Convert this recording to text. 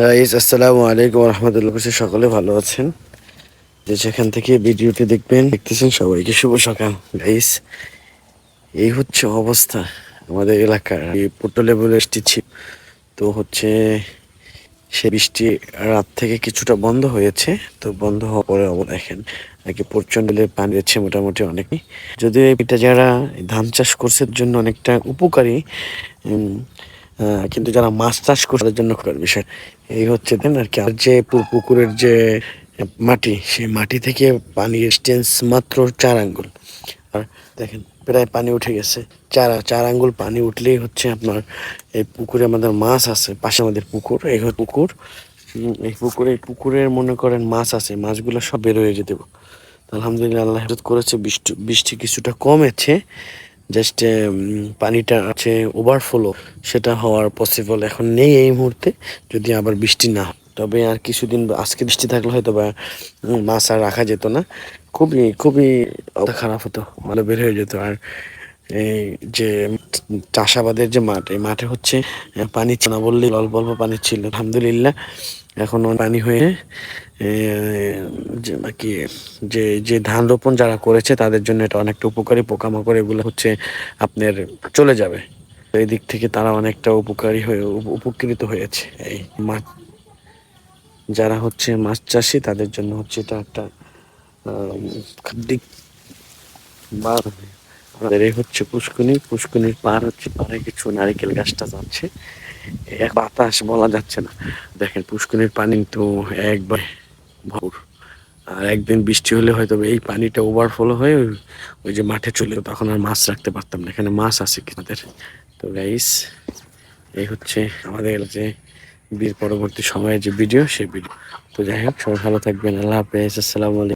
Guys আসসালামু আলাইকুম রহমতুল্লাহ সকলে ভালো আছেন। যে যেখান থেকে ভিডিওটি দেখবেন, দেখতেছেন সবাইকে শুভ সকাল। গাইস এই হচ্ছে অবস্থা আমাদের এলাকার। এই পটলে বলে বৃষ্টি ছিল তো হচ্ছে সে বৃষ্টি রাত থেকে কিছুটা বন্ধ হয়েছে। তো বন্ধ হওয়ার পরে অব দেখেন নাকি প্রচণ্ড পানি দিচ্ছে মোটামুটি অনেকই। যদিও এটা যারা ধান চাষ করছে জন্য অনেকটা উপকারী। কিন্তু যারা মাছ চাষ তাদের জন্য করার বিষয় এই হচ্ছে দেন আর কি, আর যে পুকুরের যে মাটি, সেই মাটি থেকে পানির ডিস্টেন্স মাত্র চার আঙ্গুল। আর দেখেন, প্রায় পানি উঠে গেছে। চার চার আঙ্গুল পানি উঠলেই হচ্ছে আপনার এই পুকুরে আমাদের মাছ আছে, পাশে আমাদের পুকুর, এই পুকুর। এই পুকুরে এই পুকুরের মনে করেন মাছ আছে মাছগুলো সব বের হয়ে যেতে আলহামদুলিল্লাহ, আল্লাহ হেফাজত করেছে, বৃষ্টি বৃষ্টি কিছুটা কমেছে। জাস্ট পানিটা আছে ওভারফ্লো সেটা হওয়ার পসিবল এখন নেই এই মুহূর্তে, যদি আবার বৃষ্টি না হয়। তবে আর কিছুদিন আজকে বৃষ্টি থাকলে হয়তো বা মাছ আর রাখা যেত না খুবই খুবই খারাপ হতো মানে বের হয়ে যেত আর এই যে চাষাবাদের যে মাঠ, এই মাঠে হচ্ছে পানি ছিল না বললেই অল্প অল্প পানি ছিল। আলহামদুলিল্লাহ, এখন পানি হয়ে যে নাকি যে যে ধান রোপণ যারা করেছে, তাদের জন্য এটা অনেকটা উপকারী। পোকামাকড় এগুলো হচ্ছে আপনার চলে যাবে। এই দিক থেকে তারা অনেকটা উপকারী হয়ে উপকৃত হয়েছে এই মাছ যারা হচ্ছে মাছ চাষি, তাদের জন্য হচ্ছে এটা একটা দিক। বা আমাদের এই হচ্ছে পুষ্কুনি। পুষ্কুনির পার হচ্ছে পারে কিছু নারিকেল গাছটা যাচ্ছে। এক বাতাস বলা যাচ্ছে না। দেখেন, পুষ্কুনির পানি তো একবার ভর আর একদিন বৃষ্টি হলে হয়তো এই পানিটা ওভারফ্লো হয়ে ওই- যে মাঠে চলে তখন আর মাছ রাখতে পারতাম না। এখানে মাছ আছে আমাদের। তো গাইস এই হচ্ছে আমাদের যে বীর পরবর্তী সময়ে যে ভিডিও সেই ভিডিও তো যাই হোক, সবাই ভালো থাকবেন। আল্লাহ হাফেজ। আসসালামু